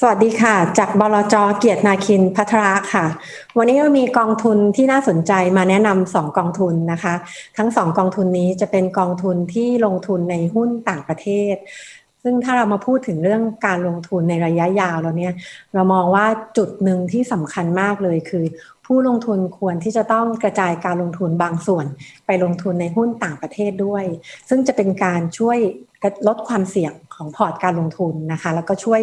สวัสดีค่ะ จากบลจเกียรตินาคินพัทราค่ะ วันนี้เรามีกองทุนที่น่าสนใจมาแนะนำสองกองทุนนะคะ ทั้งสองกองทุนนี้จะเป็นกองทุนที่ลงทุนในหุ้นต่างประเทศ ซึ่งถ้าเรามาพูดถึงเรื่องการลงทุนในระยะยาวแล้วเนี่ย เรามองว่าจุดหนึ่งที่สำคัญมากเลยคือ ผู้ลงทุนควรที่จะต้องกระจายการลงทุนบางส่วน ไปลงทุนในหุ้นต่างประเทศด้วย ซึ่งจะเป็นการช่วยลดความเสี่ยงของพอร์ตการลงทุนนะคะ แล้วก็ช่วย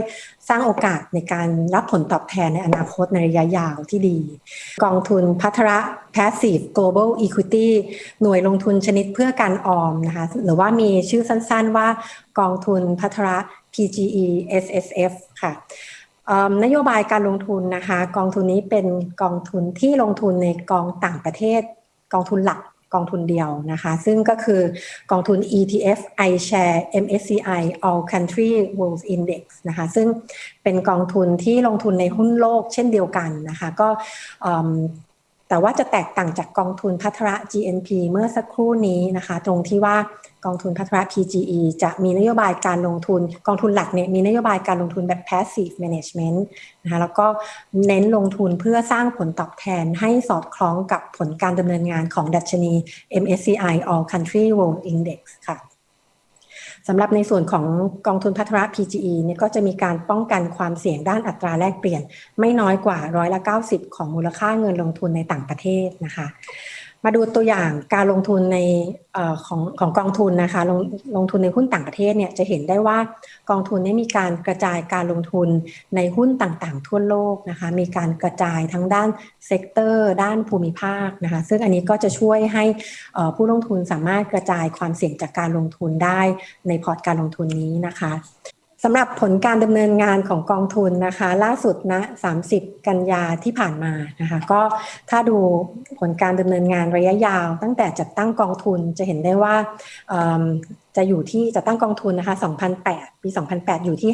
สร้างโอกาสในการรับผลตอบแทนในอนาคตในระยะยาวที่ดี กองทุนพัทระ Passive Global Equity หน่วยลงทุนชนิดเพื่อการออมนะคะ หรือว่ามีชื่อสั้นๆว่ากองทุนพัทระ PGE SSF ค่ะ นโยบายการลงทุนนะคะ กองทุนนี้เป็นกองทุนที่ลงทุนในกองต่างประเทศ กองทุนหลักกองทุนเดียวนะคะ ซึ่งก็คือกองทุน ETF iShare MSCI All Country World Index นะคะ ซึ่งเป็นกองทุนที่ลงทุนในหุ้นโลกเช่นเดียวกันนะคะ ก็ แต่ว่าจะแตกต่างจากกองทุนพัทระ GNP เมื่อสักครู่นี้นะคะ ตรงที่ว่ากองทุนพัทระ PGE จะมีนโยบายการลงทุน กองทุนหลักเนี่ยมีนโยบายการลงทุนแบบ passive management นะคะแล้วก็เน้นลงทุนเพื่อสร้างผลตอบแทนให้สอดคล้องกับผลการดำเนินงานของดัชนี MSCI All Country World Index ค่ะ สำหรับในส่วนของกองทุนพัฒระ PGE เนี่ยก็จะมีการป้องกันความเสี่ยงด้านอัตราแลกเปลี่ยน ไม่น้อยกว่าร้อยละ90 ของมูลค่าเงินลงทุนในต่างประเทศนะคะ มาดูตัวอย่างการลงทุนในอของของกองทุนนะคะลงลงทุนในหุ้นต่างประเทศเนี่ยจะเห็นได้ว่ากองทุนนี้มีการกระจายการลงทุนในหุ้นต่างๆ ทั่วโลกนะคะมีการกระจายทั้งด้านเซกเตอร์ด้านภูมิภาคนะคะซึ่งอันนี้ก็จะช่วยให้ผู้ลงทุนสามารถกระจายความเสี่ยงจากการลงทุนได้ในพอร์ตการลงทุนนี้นะคะ สำหรับผลการดำเนินงานของกองทุนนะคะ ล่าสุดนะ 30 กันยาที่ผ่านมานะคะ ก็ถ้าดูผลการดำเนินงานระยะยาว ตั้งแต่จัดตั้งกองทุนจะเห็นได้ว่าจะอยู่ที่จัดตั้งกองทุนนะคะ 2008 ปี 2008 อยู่ที่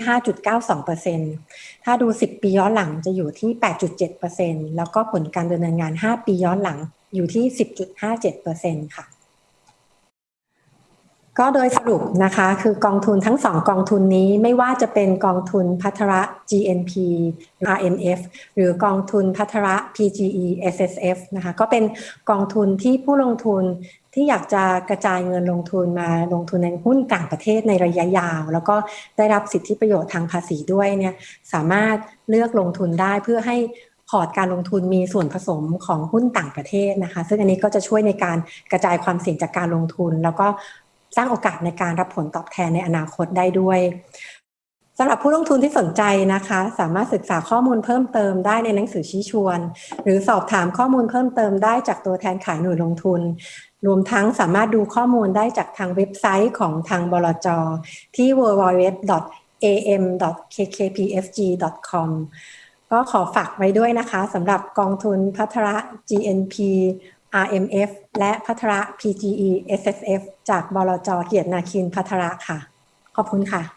5.92%ถ้าดู 10 ปีย้อนหลังจะอยู่ที่ 8.7%แล้วก็ผลการดำเนินงาน 5 ปีย้อนหลังอยู่ที่ 10.57%ค่ะ ก็โดยสรุปนะคะคือกองทุนทั้งสองกองทุนนี้ไม่ว่าจะเป็นกองทุนพัทระ GNP RMF หรือกองทุนพัทระ PGE SSF นะคะก็เป็นกองทุนที่ผู้ลงทุนที่อยากจะกระจายเงินลงทุนมาลงทุนในหุ้นต่างประเทศในระยะยาว แล้วก็ได้รับสิทธิประโยชน์ทางภาษีด้วยเนี่ยสามารถเลือกลงทุนได้เพื่อให้พอร์ตการลงทุนมีส่วนผสมของหุ้นต่างประเทศนะคะ ซึ่งอันนี้ก็จะช่วยในการกระจายความเสี่ยงจากการลงทุน แล้วก็ สร้างโอกาสในการรับผลตอบแทนในอนาคตได้ด้วยสำหรับผู้ลงทุนที่สนใจนะคะ สามารถศึกษาข้อมูลเพิ่มเติมได้ในหนังสือชี้ชวน หรือสอบถามข้อมูลเพิ่มเติมได้จากตัวแทนขายหน่วยลงทุน รวมทั้งสามารถดูข้อมูลได้จากทางเว็บไซต์ของทางบลจที่ www.am.kkpfg.com ก็ขอฝากไว้ด้วยนะคะสำหรับกองทุนพัทระ GNP RMF และพัทระ PGE SSF จากบลจเกียรตินาคินพัทระค่ะ ขอบคุณค่ะ